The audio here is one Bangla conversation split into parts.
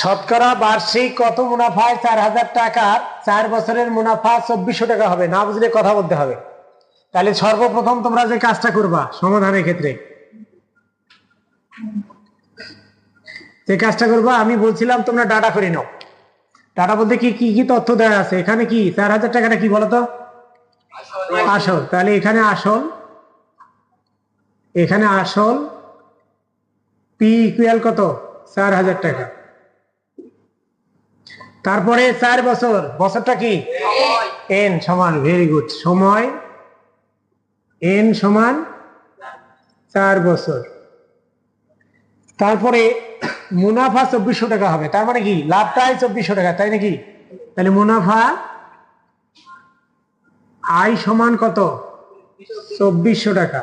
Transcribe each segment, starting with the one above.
শতকরা বার্ষিক কত মুনাফায় চার হাজার টাকার চার বছরের মুনাফা চব্বিশশো টাকা হবে। না বুঝলে কথা বলতে হবে। তাহলে সর্বপ্রথম তোমরা যে কাজটা করবা সমাধানের ক্ষেত্রে। যে কাজটা করবা, আমি বলছিলাম তোমরা ডাটা করে নাও। ডাটা বলতে কি কি কি তথ্য দেওয়া আছে? এখানে কি চার হাজার টাকাটা কি বলতো? আসল। তাহলে এখানে আসল এখানে আসল পি ইকুয়াল কত? চার হাজার টাকা। তারপরে চার বছর বছরটা কি? এন সমান ভেরি গুড সময়। এন সমান চার বছর। তারপরে মুনাফা চব্বিশশো টাকা হবে তার মানে কি? লাভটাই চব্বিশশো টাকা তাই নাকি? তাহলে মুনাফা আয় সমান কত? চব্বিশশো টাকা।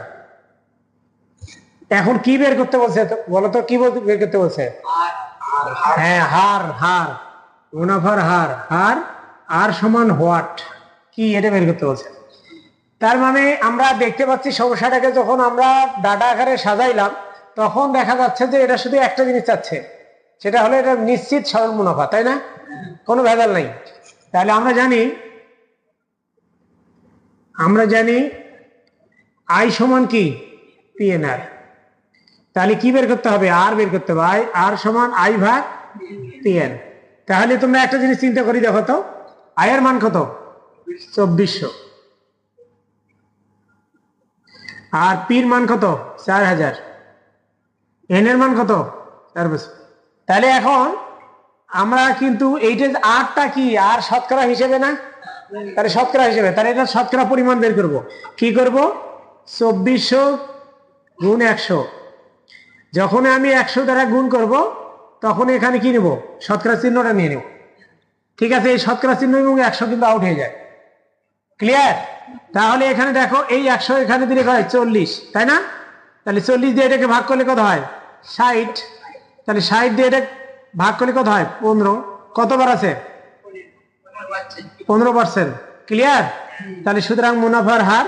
এখন কি বের করতে বলছে? তো? বলো তো কি বলতে- বের করতে বলছে? হ্যাঁ হার হার। মুনাফার হার হার আর সমান হোয়াট? কি এটা বের করতে বলছে তার মানে আমরা দেখতে পাচ্ছি সমস্যাটাকে যখন আমরা ডাটা আকারে সাজাইলাম, তখন দেখা যাচ্ছে যে এটা শুধু একটা জিনিস চাচ্ছে সেটা হলো এটা নিশ্চিত সরল মুনাফা, তাই না? কোনো ভেজাল নাই। তাহলে আমরা জানি আমরা জানি আই সমান কি? পিএনআর তাহলে কি বের করতে হবে? আর বের করতে হবে। আই আর সমান আই ভাগ পিএন তাহলে তোমরা একটা জিনিস চিন্তা করি, দেখো তো। আয়ের মান কত? চব্বিশশো। আর পির মান কত? চার হাজার। এন এর মান কত? চার বছর। তাহলে এখন আমরা কিন্তু এইটা আটটা কি? আর শতকরা হিসেবে না? তাহলে শতকরা হিসেবে। তাহলে এটা শতকরা পরিমাণ বের করব। কি করব? চব্বিশশো গুণ একশো। যখন আমি একশো দ্বারা গুণ করব তখন এখানে কি নেব? শতকরা চিহ্নটা নিয়ে নেব। ঠিক আছে, এই শতকরা চিহ্ন এবং একশো কিন্তু আউট হয়ে যায়। ক্লিয়ার তাহলে এখানে দেখো, এই একশো এখানে দিলে কয়? চল্লিশ, তাই না? তাহলে চল্লিশ দিয়ে এটাকে ভাগ করলে কত হয়? ষাট। তাহলে ষাট দিয়ে এটা ভাগ করলে কত হয়? পনেরো। কতবার আছে? পনেরো পার্সেন্ট ক্লিয়ার তাহলে সুতরাং মুনাফার হার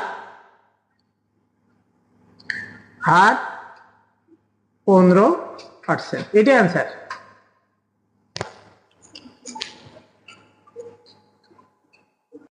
হার পনেরো পার্সেন্ট এটাই অ্যান্সার